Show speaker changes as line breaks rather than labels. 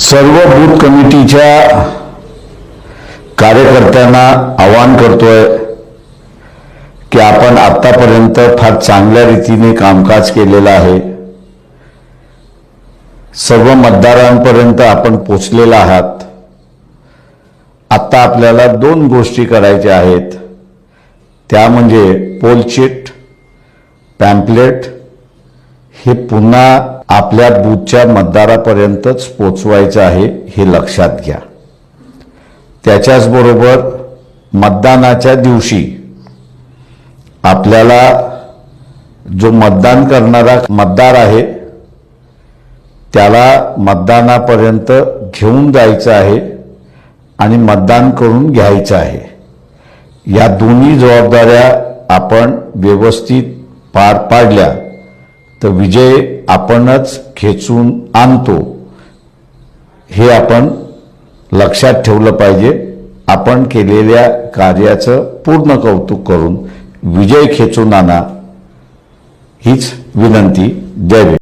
सर्व बूथ कमिटीच्या कार्यकर्त्यांना आवाहन करतोय की आपण आतापर्यंत फार चांगल्या रीतीने कामकाज केलेलं आहे. सर्व मतदारांपर्यंत आपण पोचलेला आहात. आत्ता आपल्याला दोन गोष्टी करायच्या आहेत. त्या म्हणजे पोलचिट पॅम्पलेट हे पुन्हा आपल्या बूथच्या मतदारापर्यंतच पोचवायचं आहे हे लक्षात घ्या. त्याच्याचबरोबर मतदानाच्या दिवशी आपल्याला जो मतदान करणारा मतदार आहे त्याला मतदानापर्यंत घेऊन जायचं आहे आणि मतदान करून घ्यायचं आहे. या दोन्ही जबाबदाऱ्या आपण व्यवस्थित पार पाडल्या तर विजय आपणच खेचून आणतो. हे आपण लक्षात ठेवलं पाहिजे. आपण केलेल्या कार्याचं पूर्ण कौतुक करून विजय खेचून आणा हीच विनंती. द्यावी